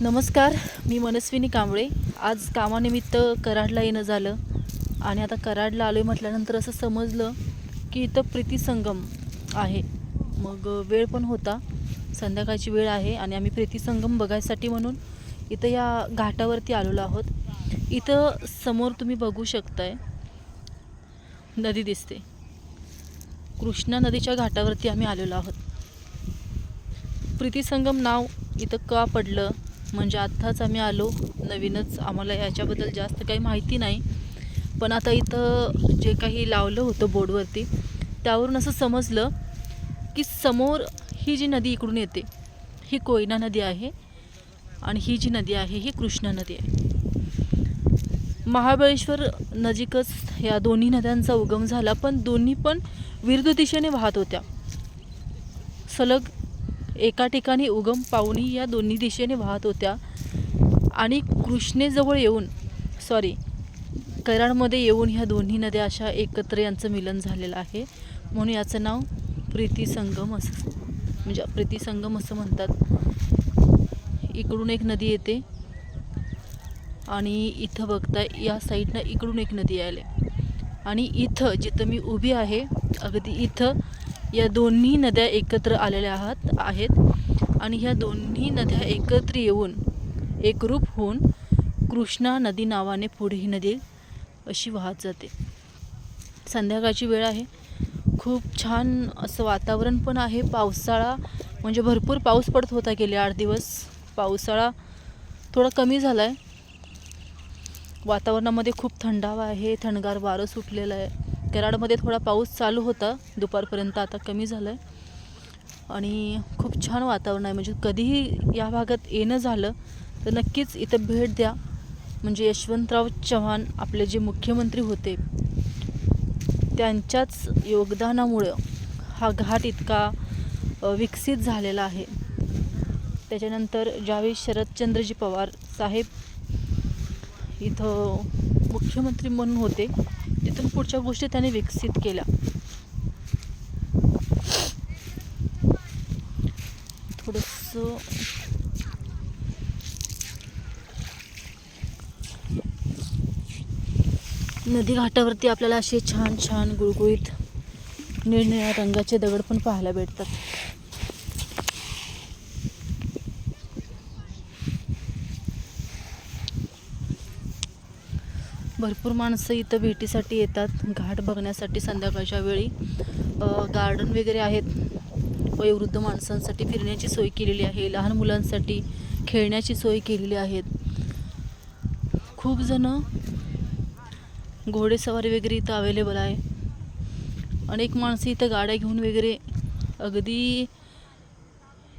नमस्कार मी मनस्विनी कांबळे. आज कामानिमित्त कराडला येणं झालं आणि आता कराडला आलो आहे म्हटल्यानंतर असं समजलं की इथं प्रीतीसंगम आहे. मग वेळ पण होता संध्याकाळची वेळ आहे आणि आम्ही प्रीतीसंगम बघायसाठी म्हणून इथं या घाटावरती आलेलो आहोत. इथं समोर तुम्ही बघू शकताय नदी दिसते. कृष्णा नदीच्या घाटावरती आम्ही आलेलो आहोत. प्रीतीसंगम नाव इथं का पडलं? म्हणजे आत्ताच आम्ही आलो. नवीनच आम्हाला याच्याबद्दल जास्त काही माहिती नाही. पण आता इथं जे काही लावलं होतं बोर्डवरती त्यावरून असं समजलं की समोर ही जी नदी इकडून येते ही कोयना नदी आहे आणि ही जी नदी आहे ही कृष्णा नदी आहे. महाबळेश्वर नजीकच या दोन्ही नद्यांचा उगम झाला पण दोन्ही पण विरुद्ध दिशेने वाहत होत्या. सलग एका ठिकाणी उगम पाहुणी या दोन्ही दिशेने वाहत होत्या. आणि कृष्णेजवळ येऊन सॉरी कैराडमध्ये येऊन ह्या दोन्ही नद्या अशा एकत्र यांचं मिलन झालेलं आहे. म्हणून याचं नाव प्रीती संगम असं म्हणजे प्रीती संगम असं म्हणतात. इकडून एक नदी येते. आणि इथं बघता या साईडनं इकडून एक नदी आले आणि इथं जिथं मी उभी आहे अगदी इथं या दोन्ही नद्या एकत्र आलेल्या आहात आहेत आणि ह्या दोन्ही नद्या एकत्र येऊन एकरूप होऊन कृष्णा नदी नावाने पुढे ही नदी अशी वाहत जाते. संध्याकाळची वेळ आहे. खूप छान असं वातावरण पण आहे. पावसाळा म्हणजे भरपूर पाऊस पडत होता गेले आठ दिवस. पावसाळा थोडा कमी झाला आहे वातावरणामध्ये खूप थंडावा आहे. थंडगार वारं सुटलेलं आहे. कराडमध्ये थोडा पाऊस चालू होता. दुपारपर्यंत आता कमी झालं आहे आणि खूप छान वातावरण आहे. म्हणजे कधीही या भागात येणं झालं तर नक्कीच इथं भेट द्या. म्हणजे यशवंतराव चव्हाण आपले जे मुख्यमंत्री होते त्यांच्याच योगदानामुळं हा घाट इतका विकसित झालेला आहे. त्याच्यानंतर ज्यावेळी शरदचंद्रजी पवार साहेब इथं मुख्यमंत्री म्हणून होते तिथून पुढच्या गोष्टी त्याने विकसित केल्या. थोडंसं नदी घाटावरती आपल्याला असे छान छान गुळगुळीत निळनिळ्या रंगाचे दगड पण पाहायला भेटतात. भरपूर माणसं इथं भेटीसाठी येतात. घाट बघण्यासाठी संध्याकाळच्या वेळी. गार्डन वगैरे आहेत. वयोवृद्ध माणसांसाठी फिरण्याची सोय केलेली आहे. लहान मुलांसाठी खेळण्याची सोय केलेली आहेत. खूप जणं घोडेसवारी वगैरे इथं अवेलेबल आहे. अनेक माणसं इथं गाड्या घेऊन वगैरे अगदी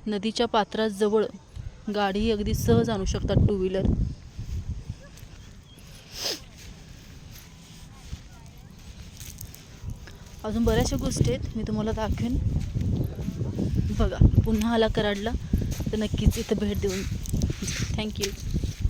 नदीच्या पात्राजवळ गाडी अगदी सहज आणू शकतात टू व्हीलर अजून बऱ्याचशा गोष्टी आहेत मी तुम्हाला दाखवेन. बघा पुन्हा आला कराडला तर नक्कीच इथं भेट देऊन. थँक्यू